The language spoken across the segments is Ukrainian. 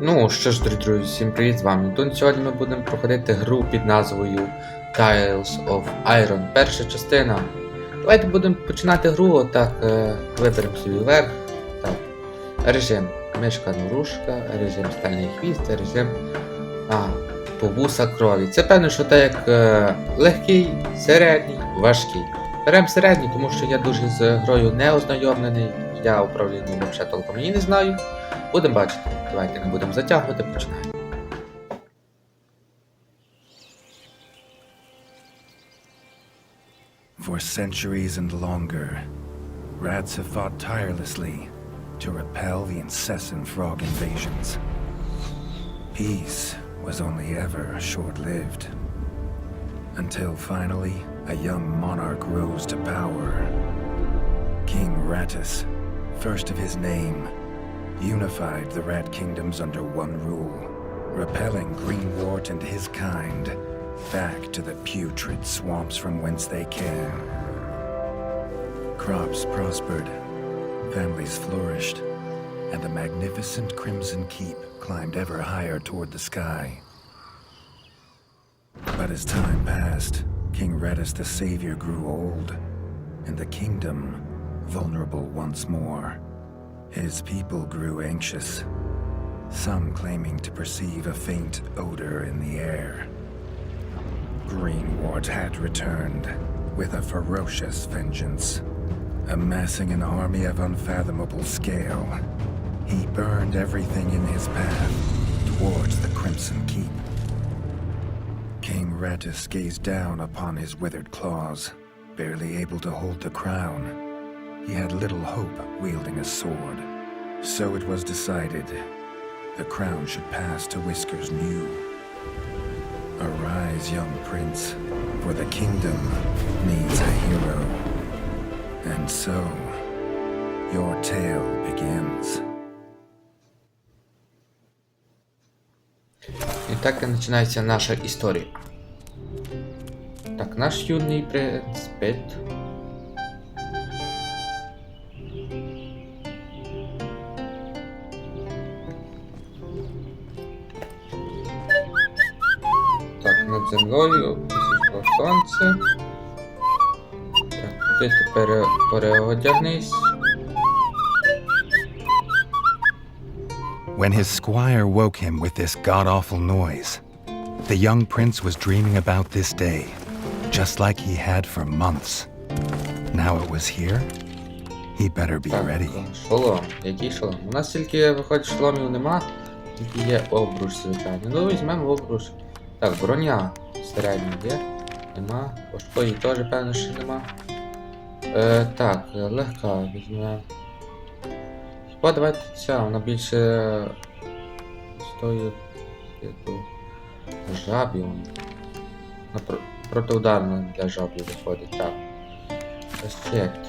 Ну що ж, дорогі друзі, всім привіт, з вами Антон. Сьогодні ми будемо проходити гру під назвою Tiles of Iron. Перша частина. Давайте будемо починати гру, отак е, виберемо собі верх. Так. Режим мишка норушка, режим стальний хвіст, режим а, повуса крові. Це певно, що так як е, легкий, середній, важкий. Беремо середній, тому що я дуже з грою не ознайомлений, я управління взагалі толком її не знаю. Будемо бачити. Давайте не будемо затягувати, починаємо. For centuries and longer, rats have fought tirelessly to repel the incessant frog invasions. Peace was only ever short lived. Until finally, a young monarch rose to power. King Rattus, first of his name, unified the rat kingdoms under one rule, repelling Greenwort and his kind back to the putrid swamps from whence they came. Crops prospered, families flourished, and the magnificent Crimson Keep climbed ever higher toward the sky. But as time passed, King Redis the Savior grew old, and the kingdom vulnerable once more. His people grew anxious, some claiming to perceive a faint odor in the air. Greenwort had returned with a ferocious vengeance. Amassing an army of unfathomable scale, he burned everything in his path towards the Crimson Keep. King Rattus gazed down upon his withered claws, barely able to hold the crown He had little hope wielding a sword. So it was decided the crown should pass to Whiskers New. Arise, young prince, for the kingdom needs a hero. And so, your tale begins. І так і починається наша історія. Так, наш юний принц Пет. землею зійшло сонце. Так, ти тепер переодягнись. When his squire woke him with this god awful noise, the young prince was dreaming about this day, just like he had for months. Now it was here. He better be ready. шолом. Який шолом? У нас тільки виходить шоломів нема, тільки є обруч, звичайно. Ну, візьмемо обруч. Так, броня середня є. Нема. Важкої теж, певно, що нема. Е, так, е, легка візьмемо. Хіба давайте ця, вона більше стоїть типу жабів. На про- протиударна для жабів виходить. Так. Ефект.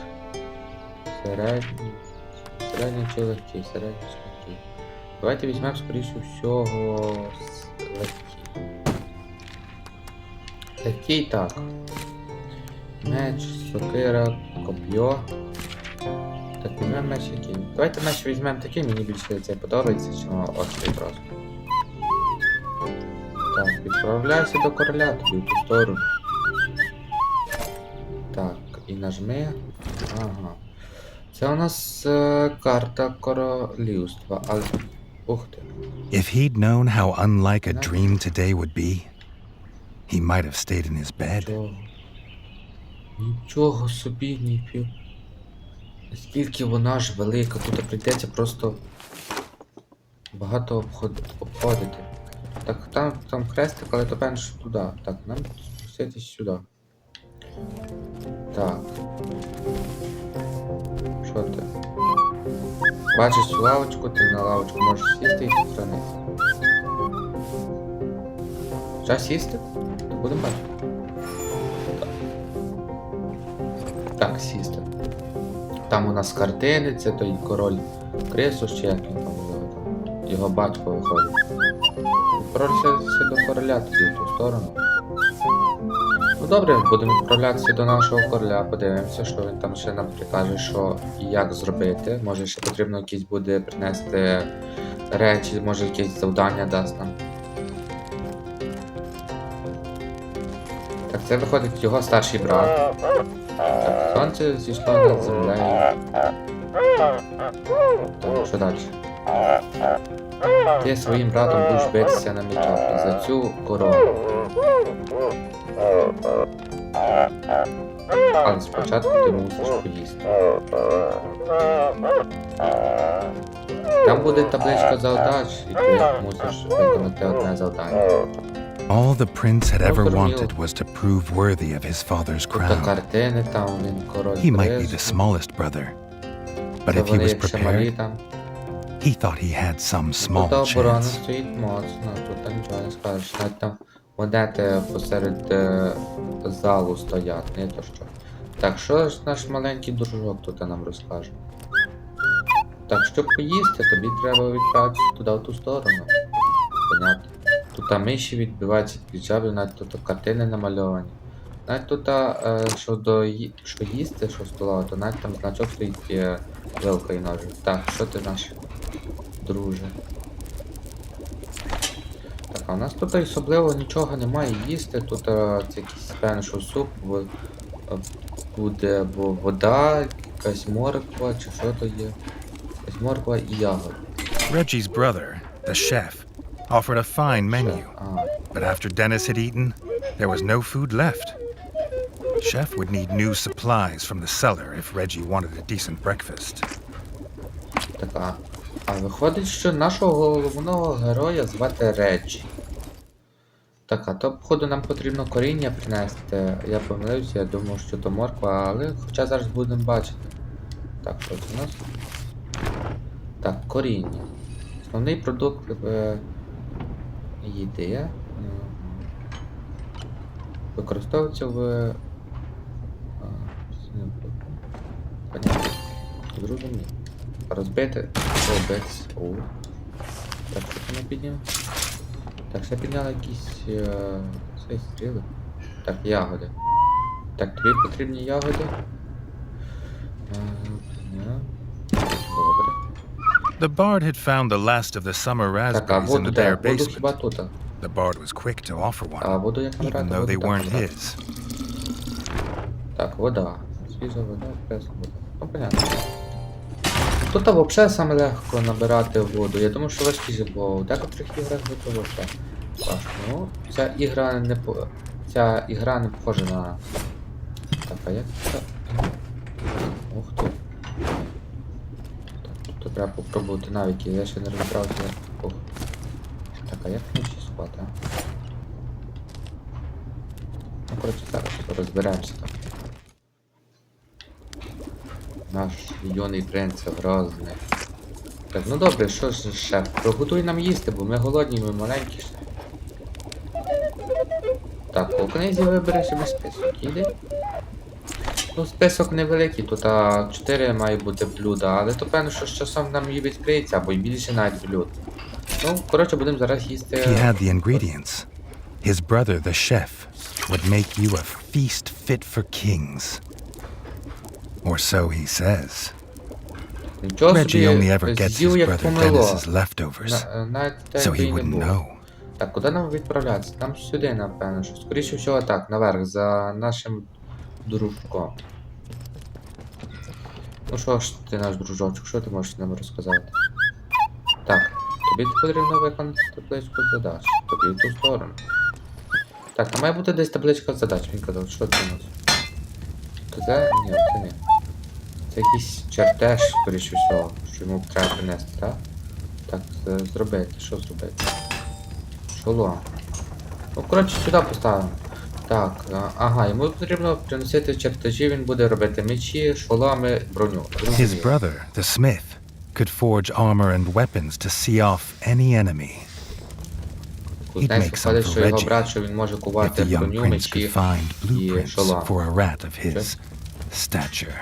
Середній. Середній чи легкий, середній чи. Давайте візьмемо, скоріше всього, легкий. Легкий так. Меч, сокира, коп'йо. Так, візьмемо меч який. Давайте меч візьмемо такий, мені більше цей подобається, чим острий просто. Так, відправляйся до короля, тобі в ту сторону. Так, і нажми. Ага. Це у нас е, карта королівства, але. Ух ти. If he'd known how unlike a dream today would be, he might have stayed in his bed. Нічого. Собі, ні пів. Наскільки вона ж велика, тут прийдеться просто багато обход... обходити. Так, там, там хрестик, але то певно, туди. Так, нам спуститись сюди. Так. Що ти? Бачиш цю лавочку, ти на лавочку можеш сісти і сохранити. Час сісти? Будемо бачити. Так, сісти. Там у нас картини, це той король Крисус, чи як він там його, батько виходить. Король ще, ще до короля тоді в ту сторону. Ну добре, будемо відправлятися до нашого короля, подивимося, що він там ще нам прикаже, що і як зробити. Може ще потрібно якийсь буде принести речі, може якесь завдання дасть нам. Це виходить його старший брат. Сонце зійшло над землею. Так, що далі? Ти своїм братом будеш битися на мечах за цю корону. Але спочатку ти мусиш поїсти. Там буде табличка завдач, і ти мусиш виконати одне завдання. All the prince had ever wanted was to prove worthy of his father's crown. He might be the smallest brother, but if he was prepared, he thought he had some small chance. монети посеред е, залу стоять, не то що. Так, що ж наш маленький дружок тут нам розкаже? Так, щоб поїсти, тобі треба відправитися туди в ту сторону. Понятно. Тут там миші відбиваються від жабів, навіть тут картини намальовані. Навіть тут, е, що до що їсти, що стола, то навіть там значок стоїть е, вилка і ножик. Так, що ти наш друже? Так, а у нас тут особливо нічого немає їсти. Тут е, це якийсь певно, що суп в- е, буде або вода, якась морква, чи що то є. Якась морква і ягод. Reggie's brother, the chef, offered a fine menu, but after Dennis had eaten, there was no food left. Chef would need new supplies from the cellar if Reggie wanted a decent breakfast. так, а, а виходить, що нашого головного героя звати Реджі. Так, а то, походу, нам потрібно коріння принести. Я помилився, я думав, що то морква, але хоча зараз будемо бачити. Так, що у нас? Так, коріння. Основний продукт е, їди. Мгм. Використовується в. е, а. Зрозумів. Розбити. Робець. О. Так, що не підняв? Так, ще підняли якісь. Е, цей стріли. Так, ягоди. Так, тобі потрібні ягоди. Е. Добре. The bard had found the last of the summer Так, а raspberries in воду the де? bare Воду хіба basement. тут? The bard was quick to offer А one, воду як even набрати? though Воду they так weren't набрати. his. Так, вода. Свіжа вода, пресна вода. Ну, понятно. Тут взагалі саме легко набирати воду. Я думаю, що важкіше, бо в декотрих іграх буде взагалі важко. Ну, ця ігра не по... Ця ігра не похожа на. Так, а як це? Ух ти. Так, треба попробувати навики, я ще не розібрався. Ух. Так, а як вночі спати, а? Ну, коротше, зараз розберемося там. Наш юний принц грозний. Так, ну добре, що ж, шеф, приготуй нам їсти, бо ми голодні, ми маленькі ще. Так, у книзі вибери собі список. Іди. Ну, список невеликий, тут а, 4 має бути блюда, але то певно, що з часом нам і відкриється, або й більше навіть блюд. Ну, коротше, будемо зараз їсти. He had the ingredients. His brother, the chef, would make you a feast fit for kings. Or so he says. Reggie only ever gets his brother. Dennis's leftovers, На- so he wouldn't know. Так, куди нам відправлятися? Нам сюди, напевно, що скоріше всього так, наверх, за нашим дружком. Ну що ж ти наш дружочок, що ти можеш нам розказати? Так, тобі потрібно виконати табличку задач. Тобі в ту сторону. Так, там має бути десь табличка задач, він казав, що це у нас? То це? Ні, це не. Це якийсь чертеж, скоріше всього, що йому треба принести, так? Так, це зробити, що зробити? Шолом. Ну, коротше, сюди поставимо. Так, ага, йому потрібно приносити чертежі, він буде робити мечі, шоломи, броню. His brother, the smith, could forge armor and weapons to see off any enemy. Кузнець make some for Reggie, If the young prince could find blueprints for a rat of his stature.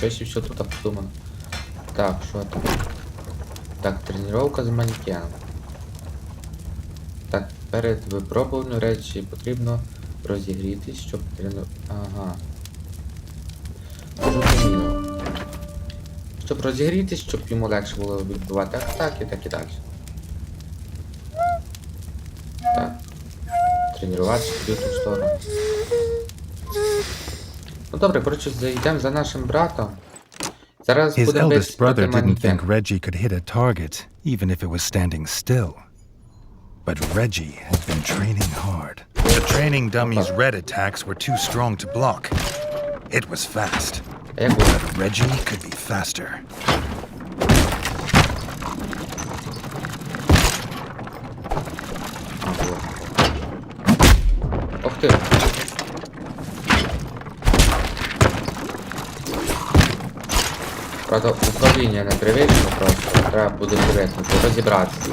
Себе, що тут подумано. Так, що там? Так, тренування з манекеном. Перед випробуванням речі потрібно розігрітись, щоб трену... Ага. Зрозуміло. Щоб розігрітись, щоб йому легше було відбивати атаки, так і далі. Так. Тренуватися в ту сторону. Ну добре, коротше, зайдемо за нашим братом. Зараз His eldest brother didn't think манекен. Reggie could hit a target, even if it was standing still. But Reggie had been training hard. The training dummy's red attacks were too strong to block. It was fast, А як буде? but Reggie could be faster. А, було. Ох ти. Правда, управління не привично просто. Треба буде привикнути, розібратися.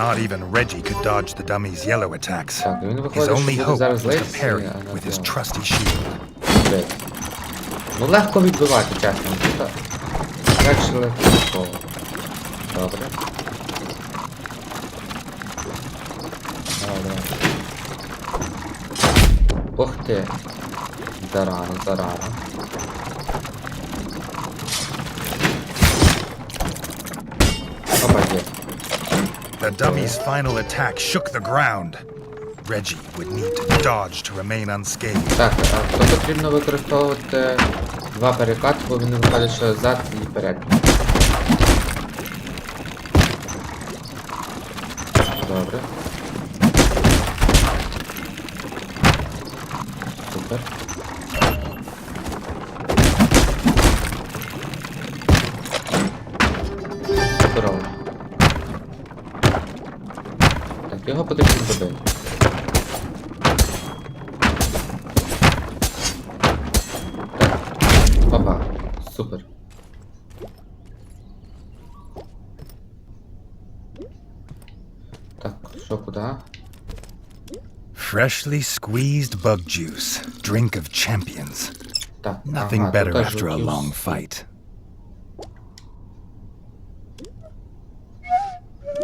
Not even Reggie could dodge the dummy's yellow attacks. Так, він His виходить, що only буде hope зараз was to листя, parry а не with his біло. trusty shield. Бити. Ну легко відбивати, чесно. Тут легше легко. Добре. Давай, давай. Ух ти. Зарано, зарано. The dummy's final attack shook the ground. Reggie would need to dodge to remain unscathed. Так, а то потрібно використовувати два перекати, бо він виходить, що зад і вперед. Добре. Супер. Freshly squeezed bug juice, drink of champions. Так, Nothing ага, better тут after a жовтів long с- fight.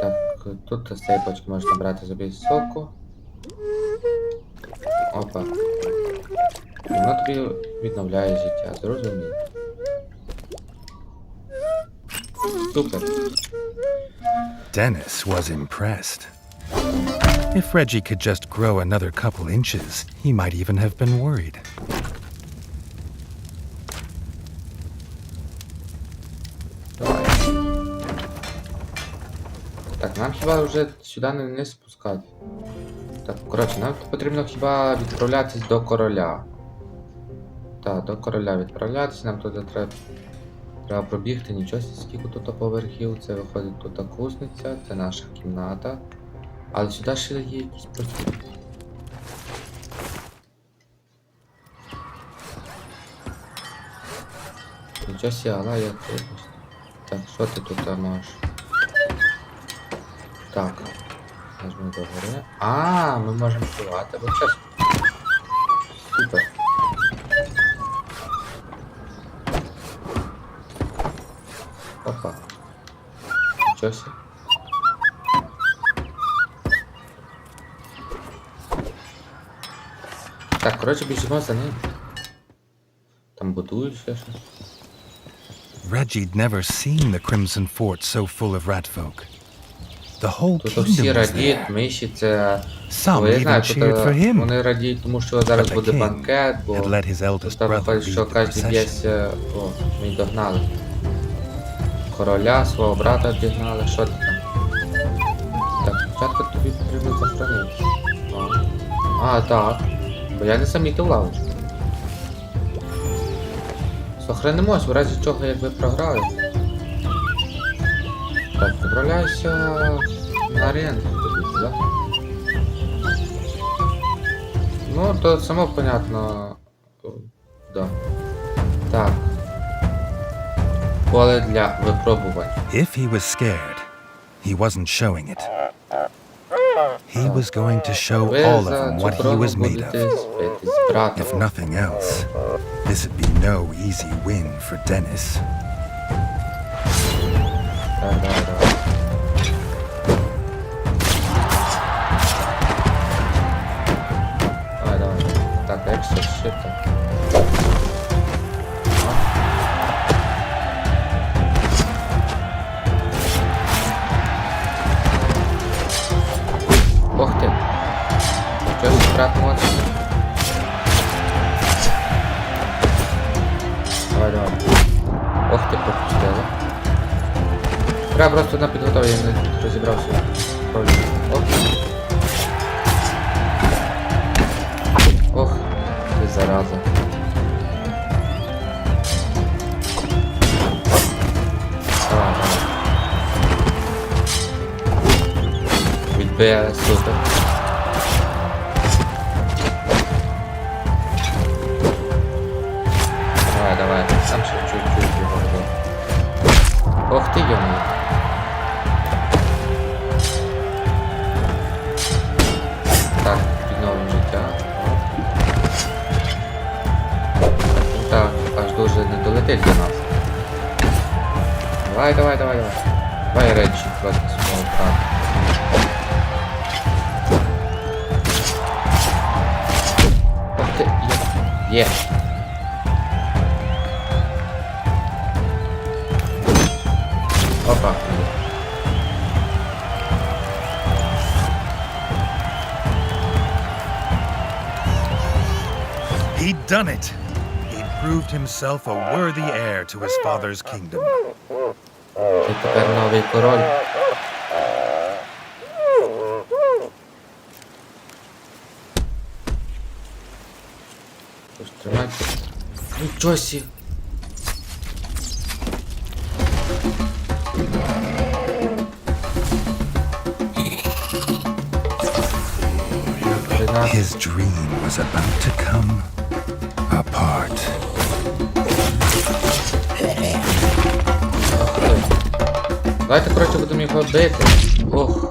Так, тут з цієї почки можна брати собі соку. Опа. І Воно тобі відновляє життя, зрозуміло. Супер. Dennis was impressed. If Reggie could just grow another couple inches, he might even have been worried. Так, нам хіба вже сюди не, не спускати. Так, коротше, нам потрібно хіба відправлятись до короля. Так, до короля відправлятись, нам туди треба. Треба пробігти, нічого скільки тут поверхів, це виходить тут кузниця, це наша кімната. Але сюди ще є якісь прохід. Нічого сі, але я тут. Так, що ти тут а, можеш? Так. Нажми до гори. А, ми можемо плювати. Вот сейчас. Супер. Опа. Нічого сі. Так, коротше, біжимо за ним. Там будують ще щось. Reggie'd never seen the Crimson Fort so full of ratfolk. The whole Тут всі kingdom was радіють, миші це. Some Бо я even знаю, тут cheered for е, him. вони радіють, тому що зараз But the буде king банкет, бо had let his eldest тут там brother виходить, що the procession. десь. е, О, ми догнали. Короля, свого брата дігнали, що ти там? Так, спочатку тобі потрібно захоронити. А, так. Бо я не замітив лавочку. Сохранимось, в разі чого, як ви програли. Так, відправляйся на арену тобі, да? Ну, то само понятно. Да. Так. Поле для випробувань. If he was scared, he wasn't showing it. He was going to show all of them what he was made of. If nothing else, this would be no easy win for Dennis. Ти, пропустили. Треба просто на підготові, я не розібрався. Правильно. Ох. Ти зараза. Відбили, супер. Давай, давай, давай, давай. Давай речі просто свого так. Ох ти, є. Є. Опа. He'd done it. He'd proved himself a worthy heir to his father's kingdom. Ти тепер новий король. Тож тримайте. Нічого сі. Тринадцять. His dream was about to come apart. Давайте, коротше, будемо його бити. Ох.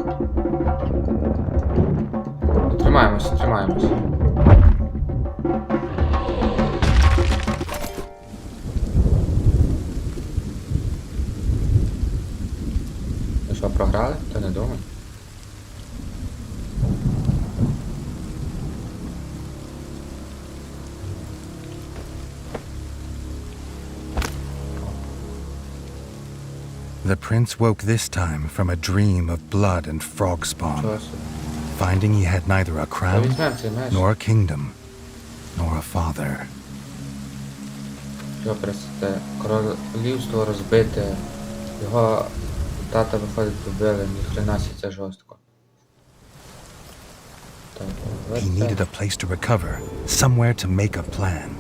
prince woke this time from a dream of blood and frog spawn, Чого собі? finding he had neither a Та crown візьмемо цей меч. nor a kingdom, nor a father. Його престе королівство розбите. Його тата виходить побили, ніхрена сі це жорстко. Так, He ось needed це. a place to recover, somewhere to make a plan.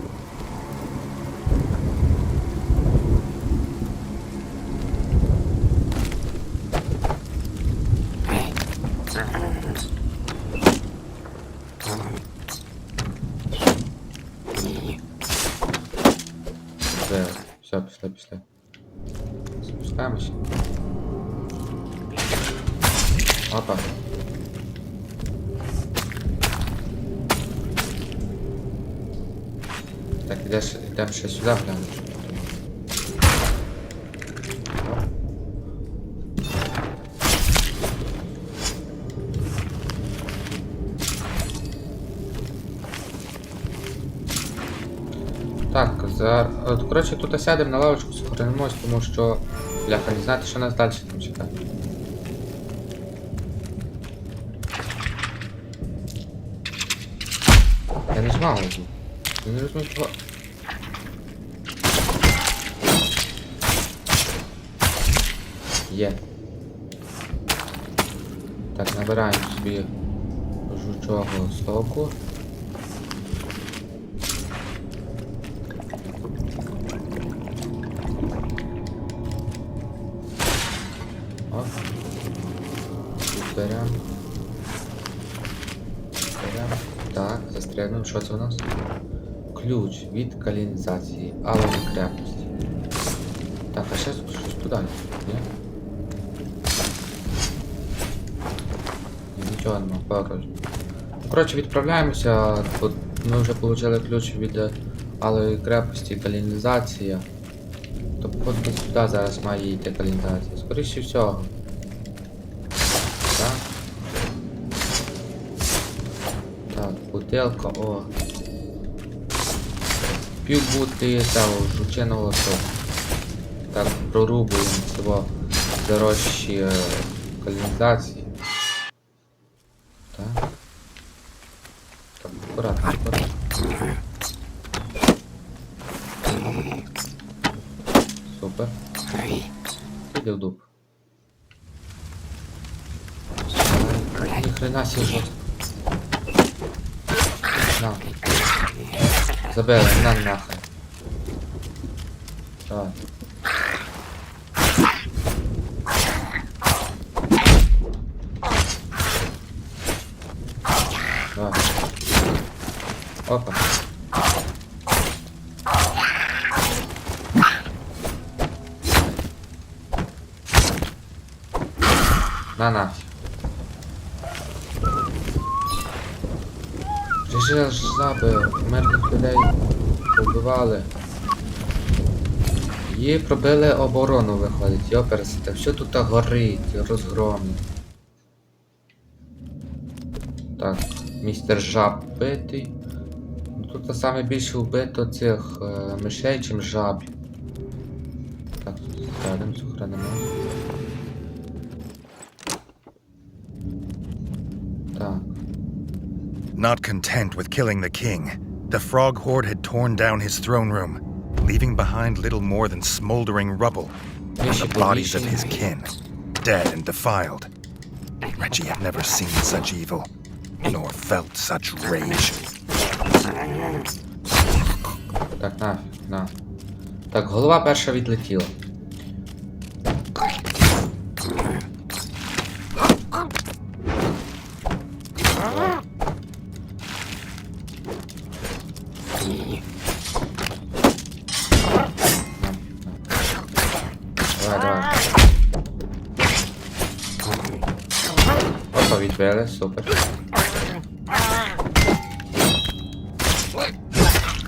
пішли, пішли. Спускаємося. Опа. Так, ідеш, йдемо ще сюди глянути. Так, за... от, коротше, тут сядемо на лавочку, сохранимось, тому що. Бляха, не знати, що нас далі там чекає. Я не його. Я не розумію, чого. Є. Так, набираємо собі жучого соку. Так, застрянув. Що це у нас? Ключ від калінізації. Алої крепості. Так, а ще щось туди. Ні? Ні, Нічого нема, порожньо. Коротше, відправляємося. Тут ми вже отримали ключ від Алої крепості, калінізація. То походу десь сюди зараз має йти калінізація. Скоріше всього. Бутилка, о. Пів бути того жучиного соку. Так, прорубуємо цього дорожчі е, калінізації. Так. Так, акуратно, акуратно. Супер. Іди в дуб. Ніхрена сі жорстко. На. Забили, на нахай. Давай. Давай. Опа. На на. Вже ж забив, мирних людей побивали. Її пробили оборону, виходить, йоперсите. Все тут горить, розгромно. Так, містер жаб битий. Ну, Тут саме більше вбито цих е, мишей, чим жабів. Так, сядемо, сохранимо. Not content with killing the king, the frog horde had torn down his throne room, leaving behind little more than smoldering rubble and the bodies of his kin, dead and defiled. Reggie had never seen such evil, nor felt such rage. Так, нафіг, на. Так, голова перша відлетіла.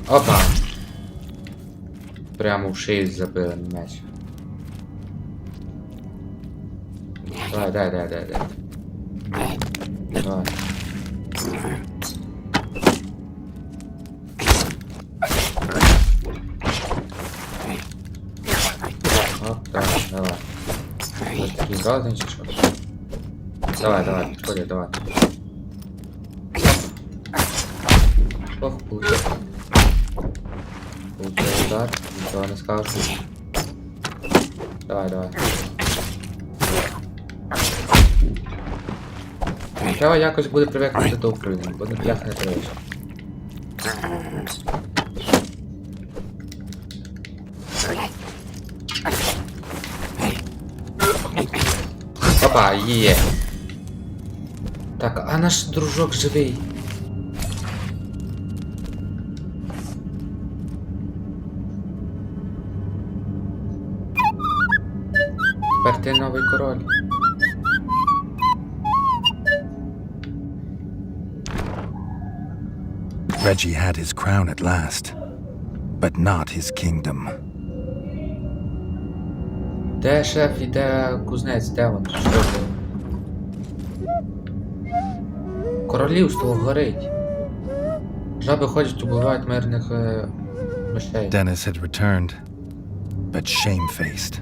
Опа! Прямо в шею забили м'яч. Давай, дай, дай, дай, дай. Давай. Оп, так, давай. Такий грозний? Давай, давай, підходи, давай. Нічого не. Давай, давай. Треба якось буде привикнути до України, бо блях не треба. Опа, є. Так, а наш дружок живий. Король. Reggie had his crown at last, but not his kingdom. Де шеф і де кузнець, де він? Що це? Королівство горить. Жаби ходять, убивають мирних е, мишей. Dennis had returned, but shamefaced.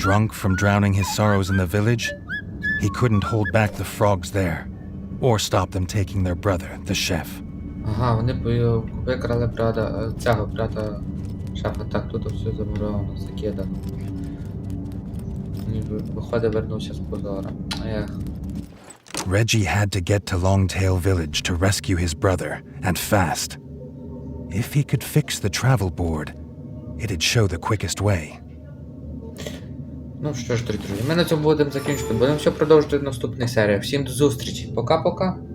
Drunk from drowning his sorrows in the village, he couldn't hold back the frogs there, or stop them taking their brother, the chef. Ага, вони б його викрали брата, е, цього брата шефа. Так, тут все замуровано, закидано. Ніби, Виходить, вернувся з позором. Ех. Reggie had to get to Longtail Village to rescue his brother, and fast. If he could fix the travel board, it'd show the quickest way. Ну що ж, друзі, ми на цьому будемо закінчувати. Будемо все продовжувати в наступній серії. Всім до зустрічі. Пока-пока.